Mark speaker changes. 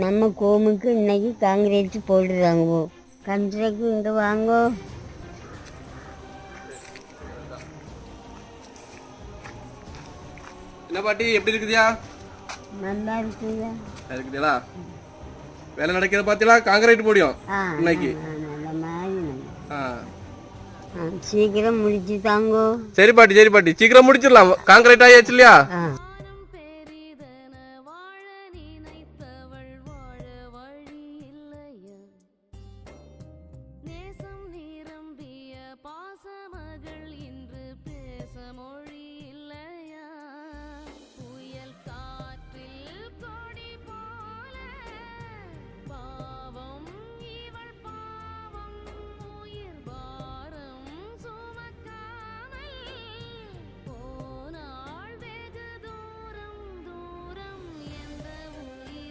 Speaker 1: நம்ம கோமுக்கு இன்னைக்கு காங்கிரீட் போடுறாங்க கன்ட்ரக்கு இங்கே வாங்கோ.
Speaker 2: என்ன பாட்டி எப்படி இருக்குதியா?
Speaker 1: நல்லா இருக்குதா
Speaker 2: இருக்குதுங்களா வேலை நடக்கிறத பார்த்தீங்களா காங்கிரீட் போடியும் இன்னைக்கு.
Speaker 1: சீக்கிரம் முடிச்சு தாங்கோ.
Speaker 2: சரி பாட்டி சரி பாட்டி. சீக்கிரம் முடிச்சிடலாம். காங்கிரீட் ஆயாச்சு இல்லையா?